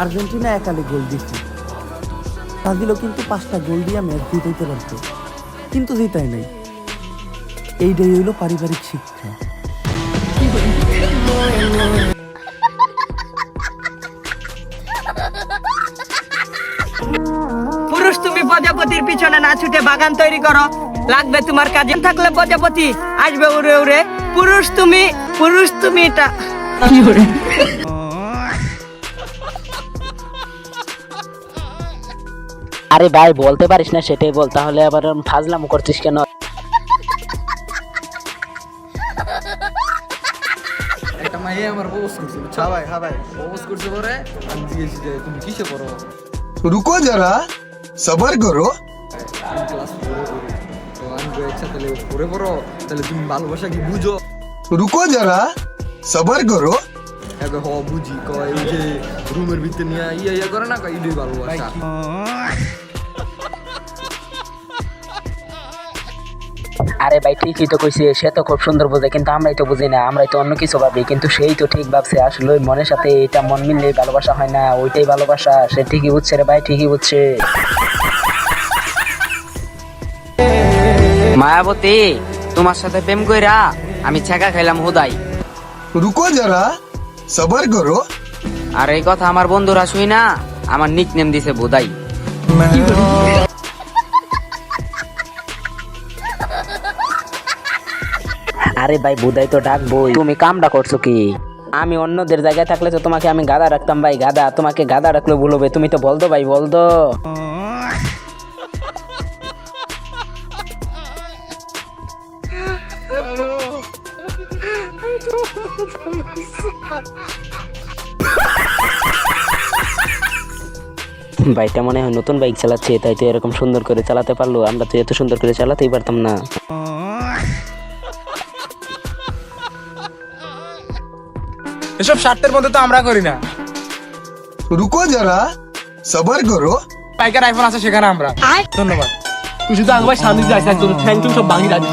Argentina একালে গোল দিচ্ছে। ব্রাজিলও কিন্তু পাঁচটা গোল দিয়ে ম্যাচ জিতাইতে পারতো। কিন্তু জিতাই নাই। এইটাই হইল পারিবারিক শিক্ষা। পুরুষ তুমি প্রজাপতির পিছনে না ছুটে বাগান তৈরি করো। লাগবে তোমার কাজে। থাকলে প্রজাপতি আসবে উড়ে উড়ে। পুরুষ তুমি পুরুষ তুমি এটা আরে ভাই বলতে পারিস না সেটাই বল তাহলে আবার ফাজলাম করছিস কেন? কিসে সবার আমি তাহলে তুমি বুঝো? রুকো সবার হ বুঝি রুমের ভিতরে নিয়ে ইয়া ইয়ে করে না ভালোবাসা। আরে ভাই ঠিকই তো কইছে সে তো খুব সুন্দর বোঝে কিন্তু আমরাই তো বুঝি না আমরাই তো অন্য কিছু ভাবি কিন্তু সেই তো ঠিক ভাবছে আসলে মনের সাথে এটা মন মিললে ভালোবাসা হয় না ওইটাই ভালোবাসা সে ঠিকই বুঝছে রে ভাই ঠিকই বুঝছে। মায়াবতী তোমার সাথে প্রেম কইরা আমি ছেঁকা খাইলাম হুদাই। রুকো যারা সবার করো। আর এই কথা আমার বন্ধুরা শুই না আমার নিকনেম দিছে বোধাই আরে ভাই, বুধাই তো ডাকবই তুমি কামটা করছ কি? আমি অন্যদের জায়গায় থাকলে তো তোমাকে আমি গাদা রাখতাম ভাই, গাদা। তোমাকে গাদা রাখলে ভুল হবে। তুমি তো বলতো ভাই বলতো বাইকটা মনে হয় নতুন বাইক চালাচ্ছে, তাই তো এরকম সুন্দর করে চালাতে পারল। আমরা তো এত সুন্দর করে চালাতেই পারতাম না। এসব স্বার্থের মধ্যে তো আমরা করি না। রুকো যারা সবার করো। পাইকার আইফোন আছে সেখানে আমরা। ধন্যবাদ। তুই শুধু আগে শান্তি যাইছিস তোর থ্যাংক ইউ সব বাঙি রাখিস